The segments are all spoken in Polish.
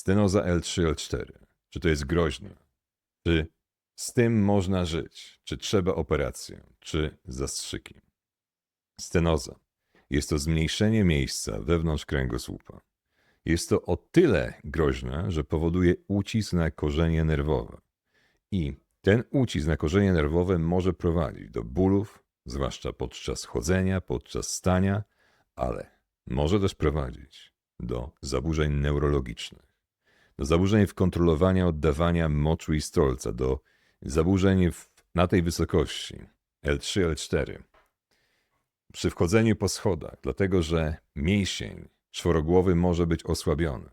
Stenoza L3, L4. Czy to jest groźne? Czy z tym można żyć? Czy trzeba operację? Czy zastrzyki? Stenoza. Jest to zmniejszenie miejsca wewnątrz kręgosłupa. Jest to o tyle groźne, że powoduje ucisk na korzenie nerwowe. I ten ucisk na korzenie nerwowe może prowadzić do bólów, zwłaszcza podczas chodzenia, podczas stania, ale może też prowadzić do zaburzeń neurologicznych, zaburzeń w kontrolowaniu oddawania moczu i stolca, do zaburzeń w, na tej wysokości L3, L4 przy wchodzeniu po schodach, dlatego że mięsień czworogłowy może być osłabiony.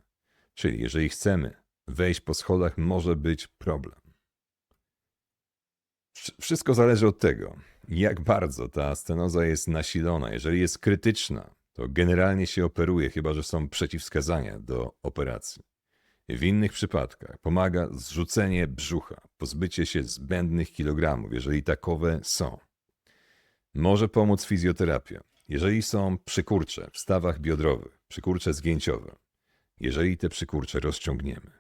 Czyli jeżeli chcemy wejść po schodach, może być problem. Wsz- Wszystko zależy od tego, jak bardzo ta stenoza jest nasilona. Jeżeli jest krytyczna, to generalnie się operuje, chyba że są przeciwwskazania do operacji. W innych przypadkach pomaga zrzucenie brzucha, pozbycie się zbędnych kilogramów, jeżeli takowe są. Może pomóc fizjoterapia. Jeżeli są przykurcze w stawach biodrowych, przykurcze zgięciowe, jeżeli te przykurcze rozciągniemy,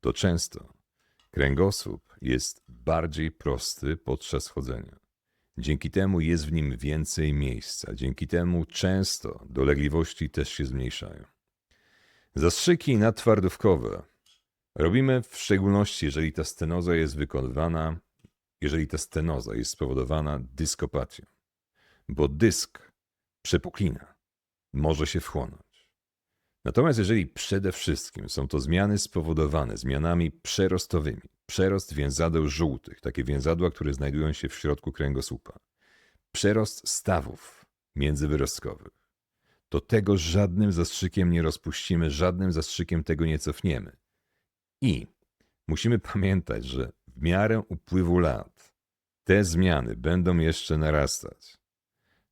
to często kręgosłup jest bardziej prosty podczas chodzenia. Dzięki temu jest w nim więcej miejsca. Dzięki temu często dolegliwości też się zmniejszają. Zastrzyki nadtwardówkowe robimy w szczególności, jeżeli ta stenoza jest wykonywana, jeżeli ta stenoza jest spowodowana dyskopatią bo dysk przepuklina, może się wchłonąć. Natomiast jeżeli przede wszystkim są to zmiany spowodowane zmianami przerostowymi, przerost więzadeł żółtych, takie więzadła, które znajdują się w środku kręgosłupa, przerost stawów międzywyrostkowych, to tego żadnym zastrzykiem nie rozpuścimy, żadnym zastrzykiem tego nie cofniemy. I musimy pamiętać, że w miarę upływu lat te zmiany będą jeszcze narastać.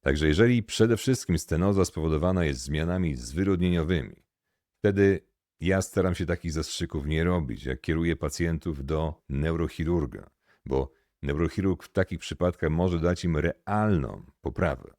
Także jeżeli przede wszystkim stenoza spowodowana jest zmianami zwyrodnieniowymi, wtedy ja staram się takich zastrzyków nie robić, jak kieruję pacjentów do neurochirurga, bo neurochirurg w takich przypadkach może dać im realną poprawę.